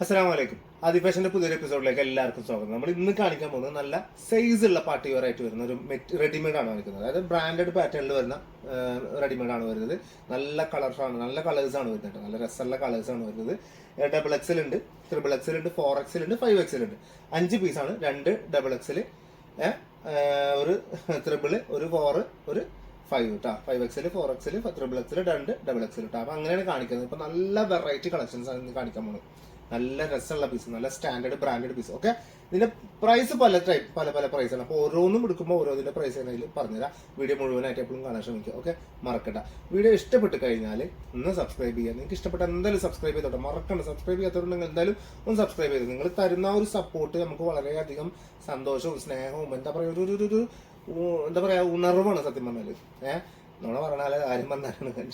അസ്സലാമു അലൈക്കും ആദിഫാഷന്റെ പുതിയൊരു എപ്പിസോഡിലേക്ക് എല്ലാവർക്കും സ്വാഗതം. നമ്മൾ ഇന്ന് കാണിക്കാൻ പോകുന്നത് നല്ല സൈസ് ഉള്ള പാർട്ടി വെയർ ആയിട്ട് വരുന്ന ഒരു റെഡിമെയ്ഡ് ആണ് കാണിക്കുന്നത് അതായത് ബ്രാൻഡഡ് പാറ്റേണിൽ വരുന്ന റെഡിമെയ്ഡ് ആണ് വരുന്നത്. നല്ല കളർസ് ആണ് നല്ല കളേഴ്സ് ആണ് വരുന്നത് നല്ല രസമുള്ള കളേഴ്സ് ആണ് വരുന്നത്. ഡബിൾ എക്സൽ ഉണ്ട് ത്രിബിൾ എക്സൽ ഉണ്ട് ഫോർ എക്സൽ ഉണ്ട് ഫൈവ് എക്സൽ ഉണ്ട്. അഞ്ച് പീസാണ് രണ്ട് ഡബിൾ എക്സൽ ഒരു ത്രിബിൾ ഒരു ഫോർ ഒരു ഫൈവ് കേട്ടോ five XL four XL triple XL രണ്ട് ഡബിൾ എക്സൽ കേട്ടോ അപ്പൊ അങ്ങനെയാണ് കാണിക്കുന്നത്. ഇപ്പൊ നല്ല വെറൈറ്റി കളക്ഷൻസ് ആണ് കാണിക്കാൻ പോകുന്നത്. നല്ല രസമുള്ള പീസ് നല്ല സ്റ്റാൻഡേർഡ് ബ്രാൻഡഡ് പീസ് ഓക്കെ ഇതിന്റെ പ്രൈസ് പല ടൈപ്പ് പല പല പ്രൈസ് ആണ്. അപ്പോൾ ഓരോന്നും എടുക്കുമ്പോൾ ഓരോന്നിന്റെ പ്രൈസ് ആണെങ്കിൽ പറഞ്ഞുതരാം. വീഡിയോ മുഴുവനായിട്ട് എപ്പോഴും കാണാൻ ശ്രമിക്കുക. ഓക്കെ മറക്കണ്ട. വീഡിയോ ഇഷ്ടപ്പെട്ട് കഴിഞ്ഞാൽ ഒന്ന് സബ്സ്ക്രൈബ് ചെയ്യുക. നിങ്ങൾക്ക് ഇഷ്ടപ്പെട്ട എന്തായാലും സബ്സ്ക്രൈബ് ചെയ്തോട്ടെ. മറക്കണ്ട. സബ്സ്ക്രൈബ് ചെയ്യാത്തവർ നിങ്ങൾ എന്തായാലും ഒന്ന് സബ്സ്ക്രൈബ് ചെയ്ത്. നിങ്ങൾ തരുന്ന ഒരു സപ്പോർട്ട് നമുക്ക് വളരെയധികം സന്തോഷവും സ്നേഹവും എന്താ പറയുക ഒരു ഒരു- എന്താ പറയാ ഉണർവാണ് സത്യം പറഞ്ഞാൽ ഏഹ്? നമ്മളെ പറഞ്ഞാൽ ആരും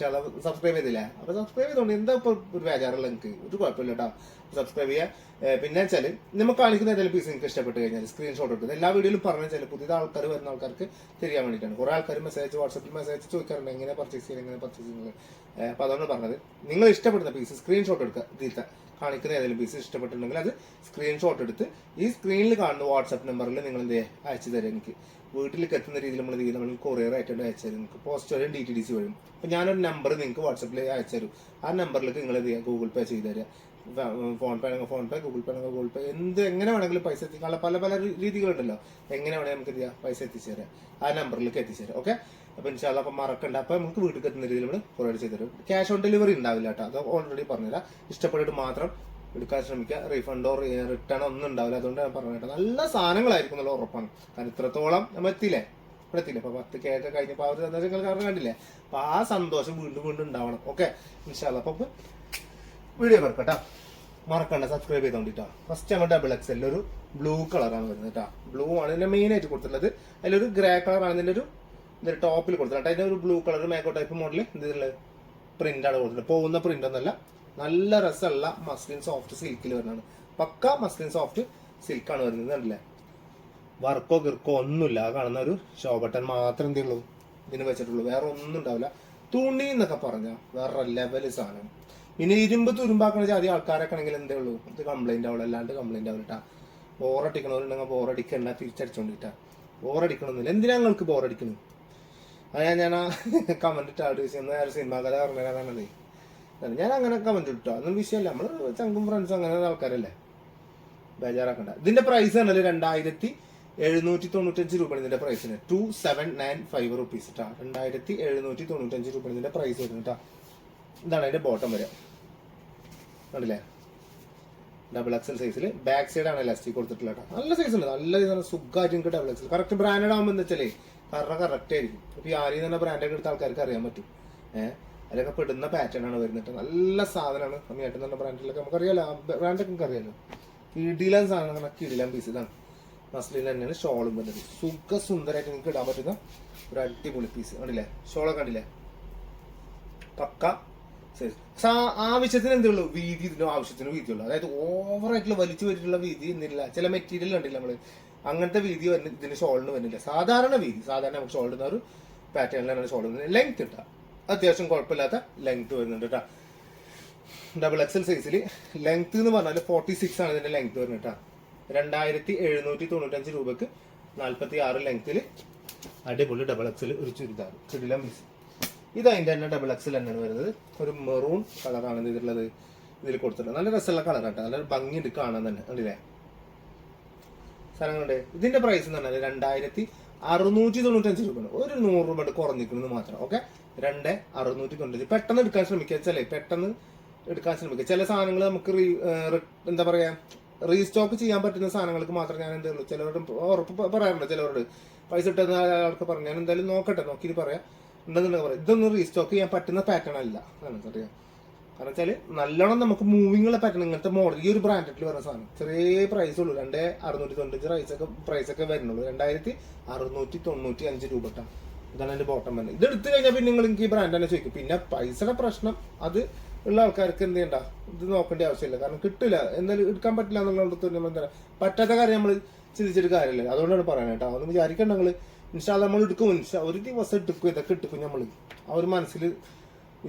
ചില സബ്സ്ക്രൈബ് ചെയ്തില്ല. അപ്പൊ സബ്സ്ക്രൈബ് ചെയ്തോണ്ട് എന്താ ഇപ്പൊ ഒരു വേചാറുള്ള എനിക്ക് ഒരു കുഴപ്പമില്ല കേട്ടോ സബ്സ്ക്രൈബ് ചെയ്യുക പിന്നെ വെച്ചാൽ നമുക്ക് കാണിക്കുന്ന ഏതെങ്കിലും പീസ് നിങ്ങൾക്ക് ഇഷ്ടപ്പെട്ട് കഴിഞ്ഞാൽ സ്ക്രീൻഷോട്ട് എടുക്കുന്നത് എല്ലാ വീഡിയോയിലും പറഞ്ഞു വെച്ചാൽ പുതിയ ആൾക്കാർ വരുന്ന ആൾക്കാർക്ക് തിരിയാൻ വേണ്ടിയിട്ടാണ്. കുറെ ആൾക്കാർ മെസ്സേജ് വാട്സപ്പിൽ മെസ്സേജ് ചോദിക്കാറുണ്ട്. എങ്ങനെ പർച്ചേസ് ചെയ്യുന്നത് എങ്ങനെ പർച്ചേസ് ചെയ്യുന്നത് അപ്പൊ അതുകൊണ്ട് പറഞ്ഞത്. നിങ്ങൾ ഇഷ്ടപ്പെടുന്ന പീസ് സ്ക്രീൻഷോട്ട് എടുക്കുക ഇതിലത്തെ കാണിക്കുന്ന ഏതെങ്കിലും പീസ് ഇഷ്ടപ്പെട്ടിട്ടുണ്ടെങ്കിൽ അത് സ്ക്രീൻഷോട്ട് എടുത്ത് ഈ സ്ക്രീനിൽ കാണുന്ന വാട്സപ്പ് നമ്പറിൽ നിങ്ങൾ എന്ത് അയച്ചു തരാം എനിക്ക്. വീട്ടിലേക്ക് എത്തുന്ന രീതിയിൽ നമ്മൾ ചെയ്ത് നമ്മൾ കൊറിയർ ആയിട്ടുണ്ട് അയച്ചു തരും നിങ്ങൾക്ക് പോസ്റ്റ് വരും ഡി ടി ഡി സി വരും. അപ്പോൾ ഞാനൊരു നമ്പർ നിങ്ങൾക്ക് വാട്സപ്പിൽ അയച്ചു തരും. ആ നമ്പറിലേക്ക് നിങ്ങൾ ഗൂഗിൾ പേ ചെയ്തു തരിക. ഫോൺ പേ ആണെങ്കിൽ ഫോൺ പേ ഗൂഗിൾ പേ ആണെങ്കിൽ ഗൂഗിൾ പേ എന്ത് എങ്ങനെ വേണമെങ്കിലും പൈസ എത്തിക്കാനുള്ള പല പല രീതികളുണ്ടല്ലോ. എങ്ങനെ വേണമെങ്കിൽ നമുക്ക് എന്ത് ചെയ്യാം? പൈസ എത്തിച്ചു തരാം ആ നമ്പറിലേക്ക് എത്തിച്ചു തരാം ഓക്കെ അപ്പൊ ഇൻഷാല്ല അപ്പൊ മറക്കണ്ട. അപ്പൊ നമുക്ക് വീട്ടിൽ എത്തുന്ന രീതിയിൽ നമ്മൾ പ്രൊവൈഡ് ചെയ്ത് തരും. ക്യാഷ് ഓൺ ഡെലിവറി ഉണ്ടാവില്ല കേട്ടോ. അത് ഓൾറെഡി പറഞ്ഞുതരാം. ഇഷ്ടപ്പെട്ടിട്ട് മാത്രം എടുക്കാൻ ശ്രമിക്കുക. റീഫണ്ടോ റിട്ടേൺ ഒന്നും ഉണ്ടാവില്ല. അതുകൊണ്ട് ഞാൻ പറഞ്ഞു കേട്ടോ. നല്ല സാധനങ്ങളായിരിക്കും എന്നുള്ള ഉറപ്പാണ്. കാരണം ഇത്രത്തോളം നമ്മൾ എത്തിയില്ലേ? ഇവിടെ എത്തിയില്ലേ? അപ്പൊ പത്ത് കേക്ക് കഴിഞ്ഞപ്പോൾ ആ ഒരു സന്തോഷം നിങ്ങൾ കാരണം കണ്ടില്ലേ? അപ്പൊ ആ സന്തോഷം വീണ്ടും വീണ്ടും ഉണ്ടാവണം. ഓക്കെ ഇൻഷാല്ല അപ്പൊ വീഡിയോ വെറുക്കട്ടാ മറക്കണ്ട സബ്സ്ക്രൈബ് ചെയ്തോണ്ടിട്ടാ. ഫസ്റ്റ് നമ്മൾ ഡബിൾ എക്സ് എല്ലൊരു ബ്ലൂ കളറാണ് വരുന്നത് കേട്ടോ ബ്ലൂ ആണ് ഇതിന്റെ മെയിൻ ആയിട്ട് കൊടുത്തിട്ടുള്ളത്. അതിലൊരു ഗ്രേ കളറാണ് ഇതിന്റെ ഒരു ഇതിന്റെ ടോപ്പിൽ കൊടുത്തിട്ടുണ്ട് അതിന്റെ ഒരു ബ്ലൂ കളർ മേക്കോ ടൈപ്പ് മോഡൽ ഇതിലുള്ള ആണ് കൊടുത്തിട്ടുള്ളത്. പോകുന്ന പ്രിന്റ് ഒന്നല്ല നല്ല രസമുള്ള മസ്ലിൻ സോഫ്റ്റ് സിൽക്കിൽ വരുന്നതാണ്. പക്ക മസ്ലിൻ സോഫ്റ്റ് സിൽക്കാണ് വരുന്നത്. അല്ലേ വർക്കോ ഗിർക്കോ ഒന്നുമില്ല. കാണുന്ന ഒരു ഷോ ബട്ടൺ മാത്രം എന്തേ ഉള്ളൂ ഇതിന് വെച്ചിട്ടുള്ളൂ. വേറെ ഒന്നും ഉണ്ടാവില്ല. തുണി എന്നൊക്കെ പറഞ്ഞ വേറെ ലെവൽ സാധനം. പിന്നെ ഇരുമ്പ് തുരുമ്പാക്കണ ജാതി ആൾക്കാരൊക്കെ ആണെങ്കിൽ എന്തേ ഉള്ളൂ? ഇത് കംപ്ലൈന്റ് ആവുള്ളൂ അല്ലാണ്ട് കംപ്ലൈന്റ് ആവില്ല ബോറടിക്കണവരുണ്ടെങ്കിൽ ബോറടിക്കണ്ട തിരിച്ചടിച്ചോണ്ടിട്ടാ. ബോറടിക്കണമെന്നില്ല എന്തിനാ നിങ്ങൾക്ക് ബോറടിക്കണം അതാ ഞാൻ ആ കമന്റ് വിഷയം സിനിമ കഥ പറഞ്ഞതാണത് ഞാൻ അങ്ങനെ കമന്റ് ഇട്ടോ. അതൊന്നും വിഷയമല്ല. നമ്മൾ ചങ്കും ഫ്രണ്ട്സും അങ്ങനെ ആൾക്കാരല്ലേ? ബേജാറാക്കണ്ട. ഇതിന്റെ പ്രൈസ് ആണല്ലോ രണ്ടായിരത്തി എഴുന്നൂറ്റി തൊണ്ണൂറ്റഞ്ച് രൂപയാണ് ഇതിന്റെ പ്രൈസിന് two seven nine five rupees കേട്ടോ രണ്ടായിരത്തി എഴുന്നൂറ്റി തൊണ്ണൂറ്റഞ്ച് രൂപയാണ് ഇതിന്റെ പ്രൈസ് വരുന്നത് കേട്ടോ ഇതാണ് അതിന്റെ ബോട്ടം വരെ. കണ്ടില്ലേ? ഡബിൾ എക്സൽ സൈസിൽ ബാക്ക് സൈഡ് ആണ് ഇലാസ്റ്റിക് കൊടുത്തിട്ടുള്ള നല്ല സൈസ് ഉണ്ട്. നല്ല സൈസാണ് സുഖമായിട്ട് ഡബിൾ എക്സൽ കറക്റ്റ് ബ്രാൻഡഡ് ആകുമ്പോൾ എന്ന് വെച്ചാലേ കാരണം കറക്റ്റ് ആയിരിക്കും. ഇപ്പൊ ഈ ആരെയും തന്നെ ബ്രാൻഡൊക്കെ എടുത്ത ആൾക്കാർക്ക് അറിയാൻ പറ്റും. ഏഹ് അതിലൊക്കെ പെടുന്ന പാറ്റേൺ ആണ് വരുന്നത് നല്ല സാധനമാണ്. അമ്മയായിട്ട് തന്നെ ബ്രാൻഡിലൊക്കെ നമുക്കറിയാലോ. ബ്രാൻഡൊക്കെ നമുക്ക് അറിയാലോ. കിടിലൻ സാധനങ്ങൾ കിടിലൻ പീസ് ഇതാണ്. മസ്ലിൻ തന്നെയാണ് ഷോളും വരുന്നത്. സുഖ സുന്ദരമായിട്ട് നിങ്ങൾക്ക് ഇടാൻ പറ്റുന്ന ഒരു അടിപൊളി പീസ് കണ്ടില്ലേ? ഷോളൊക്കെ കണ്ടില്ലേ? പക്ക ആവശ്യത്തിന് എന്തേ ഉള്ളൂ വീതി ഇതിന് ആവശ്യത്തിന് വീതി വീതിയുള്ളൂ. അതായത് ഓവറായിട്ടുള്ള വലിച്ചു വരിട്ടുള്ള വീതി എന്നില്ല. ചില മെറ്റീരിയൽ കണ്ടില്ല നമ്മൾ അങ്ങനത്തെ വീതി വരുന്ന ഇതിന് ഷോളിന് വരുന്നില്ല. സാധാരണ വീതി സാധാരണ നമുക്ക് ഷോൾ ഒരു പാറ്റേണിലാണ് ഷോൾ ലെങ്ത് ഇട്ടാ. അത്യാവശ്യം കുഴപ്പമില്ലാത്ത ലെങ്ത് വരുന്നുണ്ട് കേട്ടോ ഡബിൾ എക്സൽ സൈസിൽ ലെങ്ത് എന്ന് പറഞ്ഞാൽ ഫോർട്ടി സിക്സ് ആണ് ഇതിന്റെ ലെങ്ത് വരുന്നത് കേട്ടോ രണ്ടായിരത്തി എഴുന്നൂറ്റി തൊണ്ണൂറ്റഞ്ച് രൂപക്ക് നാല്പത്തി ആറ് ലെങ്ത്തിൽ അടിപൊളി ഡബിൾ എക്സൽ ഒരു ചുരിദാർ. ചുരില മിസ് ഇത് അതിന്റെ തന്നെ ഡബിൾ എക്സൽ തന്നെയാണ് വരുന്നത്. ഒരു മെറൂൺ കളറാണ് ഇതിലുള്ളത്. ഇതിൽ കൊടുത്തിട്ടുള്ളത്. നല്ല രസമുള്ള കളർ കേട്ടോ നല്ല ഭംഗിയുണ്ട് കാണാൻ തന്നെ. കണ്ടില്ലേ? സ്ഥലങ്ങളുണ്ട് ഇതിന്റെ പ്രൈസ് എന്ന് പറഞ്ഞാൽ രണ്ടായിരത്തി അറുന്നൂറ്റി തൊണ്ണൂറ്റഞ്ച് രൂപ ഒരു നൂറ് രൂപ കുറഞ്ഞിരിക്കുന്നത് മാത്രം. ഓക്കെ രണ്ട് അറുന്നൂറ്റി തൊണ്ണൂറ്റി പെട്ടെന്ന് എടുക്കാൻ ശ്രമിക്കുക. ചില പെട്ടെന്ന് എടുക്കാൻ ശ്രമിക്കുക. ചില സാധനങ്ങൾ നമുക്ക് റീ എന്താ പറയാ റീസ്റ്റോക്ക് ചെയ്യാൻ പറ്റുന്ന സാധനങ്ങൾക്ക് മാത്രം ഞാൻ എന്തേ ചിലവരോട് ഉറപ്പ് പറയാറുണ്ട്. ചിലവരോട് പൈസ ഇട്ടുന്ന ആൾക്ക് പറഞ്ഞു. ഞാൻ എന്തായാലും നോക്കട്ടെ. നോക്കിയിട്ട് പറയാം. ഉണ്ടെന്നുണ്ടെങ്കിൽ പറയാം. ഇതൊന്നും റീസ്റ്റോക്ക് ചെയ്യാൻ പറ്റുന്ന പാറ്റേൺ അല്ല. അറിയാം കാരണം വെച്ചാൽ നല്ലോണം നമുക്ക് മൂവിംഗ് ഉള്ള പാറ്റേൺ ഇങ്ങനത്തെ മോഡൽ ഈ ഒരു ബ്രാൻഡിൽ വരുന്ന സാധനം. ചെറിയ പ്രൈസ് ഉള്ളൂ. രണ്ടേ അറുന്നൂറ്റി തൊണ്ണൂറ്റി പ്രൈസ് ഒക്കെ വരുന്നുള്ളൂ. രണ്ടായിരത്തി അറുന്നൂറ്റി തൊണ്ണൂറ്റി അഞ്ച് രൂപ. ഇതാണ് എന്റെ ബോട്ടം വരുന്നത് ഇത് എടുത്തു കഴിഞ്ഞാൽ പിന്നെ നിങ്ങൾ എനിക്ക് ഈ ബ്രാൻഡ് തന്നെ ചോദിക്കും. പിന്നെ പൈസയുടെ പ്രശ്നം അത് ഉള്ള ആൾക്കാർക്ക് എന്ത് ചെയ്യണ്ട? ഇത് നോക്കേണ്ട ആവശ്യമില്ല. കാരണം കിട്ടില്ല. എന്തായാലും എടുക്കാൻ പറ്റില്ല എന്നുള്ളത് പറ്റാത്ത കാര്യം നമ്മൾ ചിന്തിച്ചിട്ട് കാര്യമില്ല. അതുകൊണ്ടാണ് പറയുന്നത് കേട്ടോ. അതൊന്നും വിചാരിക്കണ്ട നിങ്ങൾ ഇൻഷാല്ല നമ്മൾ എടുക്കും ഇൻഷാ ഒരു ദിവസം എടുക്കും ഇതൊക്കെ എടുക്കും നമ്മൾ ആ ഒരു മനസ്സിൽ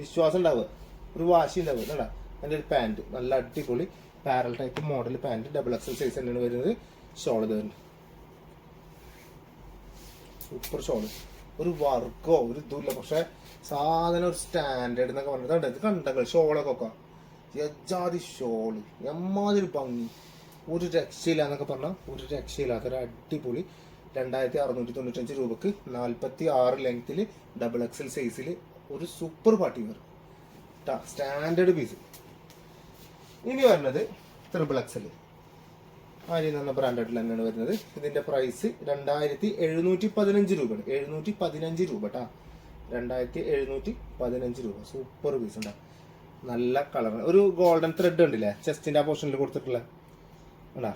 വിശ്വാസം ഉണ്ടാവുക. ഒരു വാശി ഉണ്ടാവുക. കേട്ടാ എന്റെ ഒരു പാന്റ്. നല്ല അടിപൊളി parallel type model pant. Double XL size തന്നെയാണ് വരുന്നത്. ഷോൾ വരുന്നത് സൂപ്പർ ഷോൾ ഒരു വർക്കോ ഒരു ഇതുമില്ല പക്ഷെ സാധനം ഒരു സ്റ്റാൻഡേർഡ് എന്നൊക്കെ പറഞ്ഞത് ഇത് കണ്ടങ്ങൾ ഷോളൊക്കെ യജാതി ഷോൾ. എമ്മാതിരി ഭംഗി. ഒരു രക്ഷയില്ല എന്നൊക്കെ പറഞ്ഞാൽ ഒരു രക്ഷയില്ലാത്ത ഒരു അടിപൊളി രണ്ടായിരത്തി അറുന്നൂറ്റി തൊണ്ണൂറ്റഞ്ച് രൂപക്ക് നാൽപ്പത്തി ആറ് ലെങ്ത്തിൽ ഡബിൾ എക്സൽ സൈസിൽ ഒരു super party wear standard piece ഇനി വരുന്നത് ത്രിബിൾ എക്സൽ ആര്യൻ എന്ന ബ്രാൻഡ് തന്നെയാണ് വരുന്നത്. ഇതിന്റെ പ്രൈസ് രണ്ടായിരത്തി എഴുന്നൂറ്റി പതിനഞ്ച് രൂപയാണ്. എഴുന്നൂറ്റി പതിനഞ്ച് രൂപ കേട്ടാ രണ്ടായിരത്തി എഴുന്നൂറ്റി പതിനഞ്ച് രൂപ. സൂപ്പർ പീസ് ഉണ്ടാ? നല്ല കളർ ഒരു ഗോൾഡൻ ത്രെഡ് ഉണ്ടല്ലേ? ചെസ്റ്റിന്റെ ആ പോർഷനിൽ കൊടുത്തിട്ടുള്ള. ഉണ്ടാ?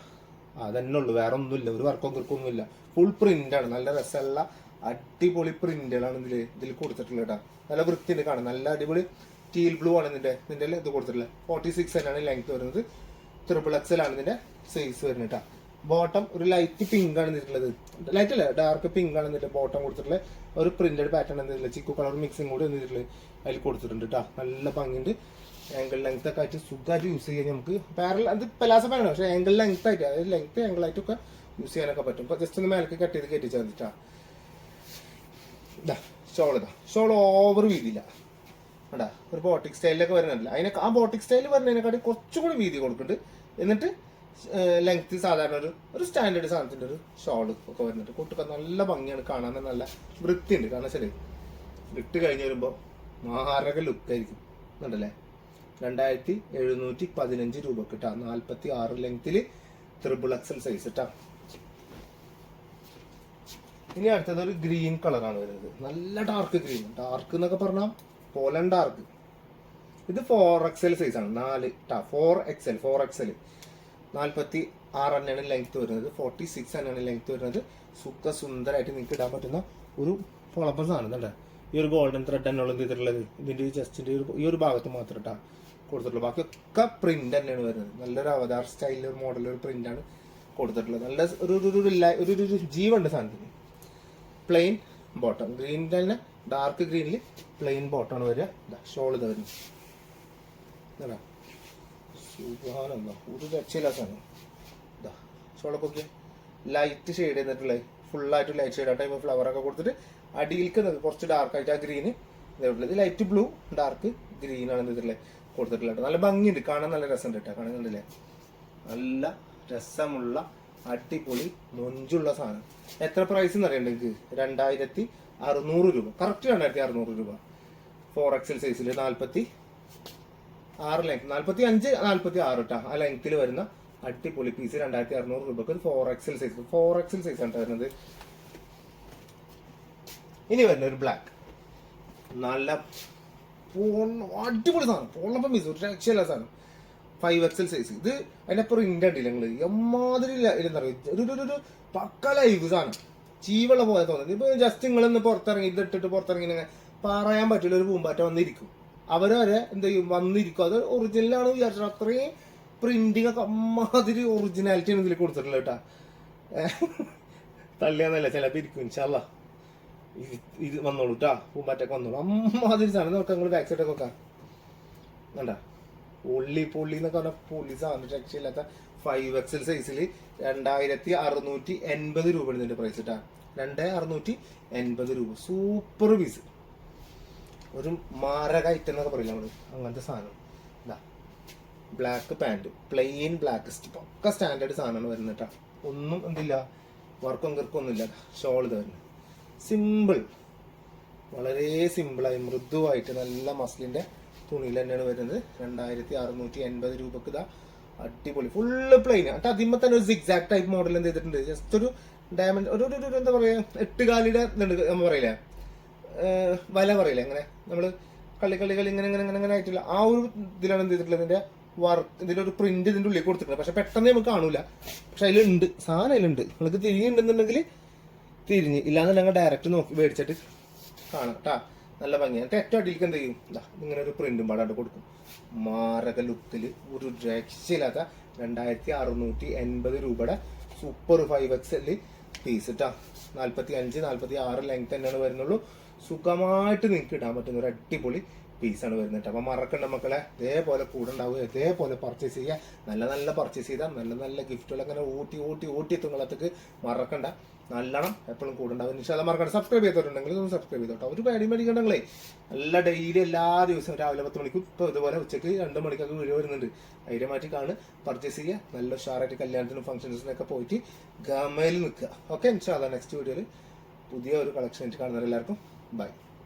അതന്നെ ഉള്ളു വേറെ ഒന്നുമില്ല ഒരു വർക്കും കിർക്കൊന്നുമില്ല ഫുൾ പ്രിന്റ് ആണ് നല്ല രസമുള്ള അടിപൊളി പ്രിന്റുകളാണ് ഇതിൽ ഇതിൽ കൊടുത്തിട്ടുള്ളത് കേട്ടോ. നല്ല വൃത്തിയുണ്ട് കാണും നല്ല അടിപൊളി ടീൽ ബ്ലൂ ആണ് ഇതിന്റെ ഇതിന്റെ ഇത് കൊടുത്തിട്ടുള്ളത്. ഫോർട്ടി സിക്സ് തന്നെയാണ് ലെങ്ത് വരുന്നത്. ട്രിപ്പിൾ എക്സൽ ആണ് ഇതിന്റെ സൈസ് വരുന്നത് കേട്ടോ. ബോട്ടം ഒരു ലൈറ്റ് പിങ്ക് ആണ് എന്നിട്ടുള്ളത് ലൈറ്റ് അല്ല ഡാർക്ക് പിങ്ക് ആണ് എന്നിട്ട് ബോട്ടം കൊടുത്തിട്ടുള്ളത് ഒരു പ്രിന്റഡ് പാറ്റേൺ എന്നിട്ടില്ല ചിക്കു കളർ മിക്സിങ് കൂടി എന്നിട്ടുള്ളത് അതിൽ കൊടുത്തിട്ടുണ്ട് കേട്ടോ നല്ല ഭംഗിയുണ്ട്. ആംഗിൾ ലെങ്ത് ഒക്കെ ആയിട്ട് സുഖമായിട്ട് യൂസ് ചെയ്യാൻ നമുക്ക് പാരൽ അത് പലാസ പാനാണ് പക്ഷേ ആംഗിൾ ലെങ്ത് ആയിട്ട് അതായത് ലെങ്ത് ആംഗിൾ ആയിട്ടൊക്കെ യൂസ് ചെയ്യാനൊക്കെ പറ്റും. ഇപ്പൊ ജസ്റ്റ് ഒന്ന് മേലേക്ക് കട്ട് ചെയ്ത് കയറ്റിച്ചാൽ മതിട്ടാ ഇതാ ഷോൾ ഇതാ. ഷോൾ ഓവർ വീതിയില്ല. അടാ ഒരു ബോട്ടിക് സ്റ്റൈലിലൊക്കെ വരുന്നില്ല അതിനൊക്കെ ആ ബോട്ടിക് സ്റ്റൈൽ വരുന്നതിനെക്കാട്ടി കുറച്ചും കൂടി വീതി കൊടുക്കുന്നുണ്ട്. എന്നിട്ട് ലെങ്ത് സാധാരണ ഒരു ഒരു സ്റ്റാൻഡേർഡ് സാധനത്തിന്റെ ഒരു ഷോൾ ഒക്കെ വരുന്നുണ്ട്. കൂട്ടുക നല്ല ഭംഗിയാണ്. കാണാൻ നല്ല വൃത്തിയുണ്ട്. കാരണം ശരി ഇട്ട് കഴിഞ്ഞ് വരുമ്പോൾ മാരക ലുക്കായിരിക്കും എന്നുണ്ടല്ലേ രണ്ടായിരത്തി എഴുന്നൂറ്റി പതിനഞ്ച് രൂപ കിട്ടാ നാൽപ്പത്തി ആറ് ലെങ്തിൽ ത്രിബിൾ എക്സൽ സൈസ് ഇട്ടാ. ഇനി അടുത്തത് ഒരു ഗ്രീൻ കളറാണ് വരുന്നത്. നല്ല ഡാർക്ക് ഗ്രീൻ ഡാർക്ക് എന്നൊക്കെ പറഞ്ഞാൽ പോലൻ ഡാർക്ക് ഇത് ഫോർ എക്സൽ സൈസ് ആണ്. നാല് ഫോർ എക്സൽ ഫോർ എക്സൽ നാൽപ്പത്തി ആറ് തന്നെയാണ് ലെങ്ത് വരുന്നത്. ഫോർട്ടി സിക്സ് തന്നെയാണ് ലെങ്ത് വരുന്നത്. സുഖ സുന്ദരമായിട്ട് നിങ്ങൾക്ക് ഇടാൻ പറ്റുന്ന ഒരു പൊളപ്പൻ ആണ് കേട്ടോ ഈ ഒരു ഗോൾഡൻ ത്രെഡ് തന്നെയുള്ള ചെയ്തിട്ടുള്ളത് ഇതിന്റെ ഈ ചെസ്റ്റിന്റെ ഈ ഒരു ഭാഗത്ത് മാത്രം കേട്ടോ കൊടുത്തിട്ടുള്ളത് ബാക്കിയൊക്കെ പ്രിന്റ് തന്നെയാണ് വരുന്നത്. നല്ലൊരു അവതാർ സ്റ്റൈലിൽ ഒരു മോഡൽ ഒരു പ്രിന്റ് ആണ് കൊടുത്തിട്ടുള്ളത്. നല്ല ഒരു ഒരു ഒരു ഒരു ജീവുണ്ട് സാധനത്തിന്. പ്ലെയിൻ ബോട്ടം ഗ്രീൻ തന്നെ ഡാർക്ക് ഗ്രീനിൽ പ്ലെയിൻ ബോട്ടമാണ് വരിക. ഷോൾ ഇത് വരുന്നത്. ഇതാ സുഖാനല്ല ഒരു രക്ഷയില്ല സാധനം ഇതാ ഷോളൊക്കെ ലൈറ്റ് ഷെയ്ഡ് ചെയ്തിട്ടുള്ളത് ഫുള്ളായിട്ട് ലൈറ്റ് ഷെയ്ഡ് ആ ടൈം ഫ്ലവർ ഒക്കെ കൊടുത്തിട്ട് അടിയിൽക്ക് കുറച്ച് ഡാർക്ക് ആയിട്ട് ആ ഗ്രീന് ഇതായിട്ടുള്ളത് ലൈറ്റ് ബ്ലൂ ഡാർക്ക് ഗ്രീൻ ആണ് ഇതിട്ടുള്ളത് കൊടുത്തിട്ടുള്ളത് നല്ല ഭംഗിയുണ്ട്. കാണാൻ നല്ല രസമുണ്ട് കേട്ടോ. കാണുന്നുണ്ടല്ലേ നല്ല രസമുള്ള അടിപൊളി മൊഞ്ചുള്ള സാധനം. എത്ര പ്രൈസ് എന്ന് അറിയണ്ട എനിക്ക് രണ്ടായിരത്തി അറുന്നൂറ് രൂപ. കറക്റ്റ് രണ്ടായിരത്തി അറുന്നൂറ് രൂപ. ഫോർ എക്സൽ സൈസിൽ നാൽപ്പത്തി ആറ് ലെങ്ത് നാൽപ്പത്തി അഞ്ച് നാൽപ്പത്തി ആറ് കേട്ടോ ആ ലെങ്ത്തിൽ വരുന്ന അടിപൊളി പീസ് രണ്ടായിരത്തി അറുന്നൂറ് രൂപക്ക് four XL size four XL size ആണ് വരുന്നത്. ഇനി വരുന്ന ഒരു ബ്ലാക്ക് നല്ല അടിപൊളി സാധനം. പൂർണപ്പം പീസ് ഒരു രക്ഷയില്ല സാധനം. ഫൈവ് എക്സൽ സൈസ് ഇത് അതിന്റെ പ്രിന്റ് ഉണ്ടല്ലോ നിങ്ങൾ? എമ്മാതിരി ഒരു ഒരു- ഒരു പക്ക ലൈവ് സാധനം. ചീവള പോലെ തോന്നുന്നത് ഇപ്പൊ ജസ്റ്റ് നിങ്ങൾ നിങ്ങളൊന്ന് പുറത്തിറങ്ങി ഇതിട്ടിട്ട് പുറത്തിറങ്ങി പറയാൻ പറ്റില്ല. ഒരു പൂമ്പാറ്റ വന്നിരിക്കും. അവരവരെ എന്ത് ചെയ്യും? വന്നിരിക്കും. അത് ഒറിജിനലാണ് വിചാരിച്ചത് അത്രയും പ്രിന്റിംഗ് ഒക്കെ അമ്മാതിരി ഒറിജിനാലിറ്റി ആണ് ഇതിൽ കൊടുത്തിട്ടുള്ളത് കേട്ടാ. തള്ളിയാന്നല്ല ചിലപ്പോ ഇരിക്കും ഇൻഷാല്ല ഇത് വന്നോളൂ കേട്ടാ പൂമ്പാറ്റൊക്കെ വന്നോളൂ. അമ്മാതിരി സാധനം. നോക്കാം നിങ്ങൾ ബാക്ക് സൈഡൊക്കെ നോക്കാം. വേണ്ട പൊള്ളി പൊള്ളി എന്നൊക്കെ പറഞ്ഞാൽ പൊള്ളി സാധനം. രക്ഷയില്ലാത്ത ഫൈവ് എക്സൽ സൈസിൽ രണ്ടായിരത്തി അറുന്നൂറ്റി എൺപത് രൂപയാണ് ഇതിന്റെ പ്രൈസ് കേട്ടാ രണ്ട് അറുന്നൂറ്റി എൺപത് രൂപ. സൂപ്പർ പീസ് ഒരു മാരക ഐറ്റം എന്നൊക്കെ പറയില്ല നമ്മൾ? അങ്ങനത്തെ സാധനം. ഇതാ black pant plain black stripe ഒക്കെ സ്റ്റാൻഡേർഡ് സാധനമാണ് വരുന്നത് കേട്ടോ ഒന്നും എന്തില്ല വർക്കും കിർക്കും ഒന്നുമില്ല. ഷോൾ ഇത് വരുന്നത് സിമ്പിൾ വളരെ സിമ്പിളായി മൃദുവായിട്ട് നല്ല മസ്ലിന്റെ തുണിയിൽ തന്നെയാണ് വരുന്നത്. രണ്ടായിരത്തി അറുന്നൂറ്റി എൺപത് രൂപക്ക് ഇതാ അടിപൊളി. ഫുള്ള് പ്ലെയിൻ എന്നിട്ട് അതിമ്മ തന്നെ ഒരു സിക്സാക്ട് ടൈപ്പ് മോഡൽ എന്ത് ചെയ്തിട്ടുണ്ട്? ജസ്റ്റ് ഒരു ഡയമണ്ട് ഒരു ഒരു- എന്താ പറയാ എട്ടുകാലിയുടെ ഇതുണ്ട്. നമ്മൾ പറയില്ലേ? വല പറയില്ല എങ്ങനെ നമ്മൾ കള്ളി കള്ളി കളി ഇങ്ങനെ ഇങ്ങനെ ഇങ്ങനെ ആയിട്ടുള്ള ആ ഒരു ഇതിലാണ് എന്ത് ചെയ്തിട്ടുള്ളത്? ഇതിന്റെ വർക്ക് ഇതിലൊരു പ്രിന്റ് ഇതിന്റെ ഉള്ളിൽ കൊടുത്തിട്ടുണ്ട് പക്ഷെ പെട്ടെന്ന് നമുക്ക് കാണൂല. പക്ഷെ അതിലുണ്ട്. സാധനം അതിലുണ്ട്. നിങ്ങൾക്ക് തിരിഞ്ഞുണ്ടെന്നുണ്ടെങ്കിൽ തിരിഞ്ഞ്. ഇല്ലാന്ന് ഞങ്ങൾ ഡയറക്റ്റ് നോക്കി മേടിച്ചിട്ട് കാണാം കേട്ടാ നല്ല ഭംഗിയാണ്. എന്നിട്ട് ഏറ്റവും അടിയിലേക്ക് എന്ത് ചെയ്യും? ഇങ്ങനെ ഒരു പ്രിന്റും പാടാണ്ട് കൊടുക്കും. മാരക ലുക്കിൽ ഒരു രക്ഷയില്ലാത്ത രണ്ടായിരത്തി അറുന്നൂറ്റി എൺപത് രൂപയുടെ സൂപ്പർ ഫൈവ് എക്സ് പീസ് കേട്ടാ നാല്പത്തി അഞ്ച് നാല്പത്തി ആറ് ലെങ്ത് തന്നെയാണ് വരുന്നുള്ളൂ. സുഖമായിട്ട് നിങ്ങൾക്ക് ഇടാൻ പറ്റുന്ന ഒരു അടിപൊളി പീസാണ് വരുന്നത് അപ്പം മറക്കണ്ട മക്കളെ ഇതേപോലെ കൂടെ ഉണ്ടാവുക ഇതേപോലെ പർച്ചേസ് ചെയ്യുക. നല്ല നല്ല പർച്ചേസ് ചെയ്താൽ നല്ല നല്ല ഗിഫ്റ്റുകൾ അങ്ങനെ ഊട്ടി ഊട്ടി ഊട്ടി എത്തുങ്ങളത്തേക്ക് മറക്കണ്ട. നല്ലോണം എപ്പോഴും കൂടെ ഉണ്ടാവും ഇൻഷാല്ല മറക്കണ്ട. സബ്സ്ക്രൈബ് ചെയ്തിട്ടുണ്ടെങ്കിൽ ഒന്ന് സബ്സ്ക്രൈബ് ചെയ്തോട്ടോ. ഒരു പേടി മേടിക്കണ്ടെങ്കിലേ നല്ല ഡെയിലി എല്ലാ ദിവസവും രാവിലെ പത്ത് മണിക്ക് ഇപ്പോൾ ഇതുപോലെ ഉച്ചയ്ക്ക് രണ്ട് മണിക്കൊക്കെ വീഡിയോ വരുന്നുണ്ട്. അതിനെ മാറ്റി കാണ് പർച്ചേസ് ചെയ്യുക. നല്ല ഉഷാറായിട്ട് കല്യാണത്തിനും ഫംഗ്ഷൻസിനൊക്കെ പോയിട്ട് ഗമയിൽ നിൽക്കുക. ഓക്കെ ഇൻഷാല്ല നെക്സ്റ്റ് വീഡിയോയിൽ പുതിയ ഒരു കളക്ഷൻ ആയിട്ട് കാണുന്നവരെല്ലാവർക്കും Bye.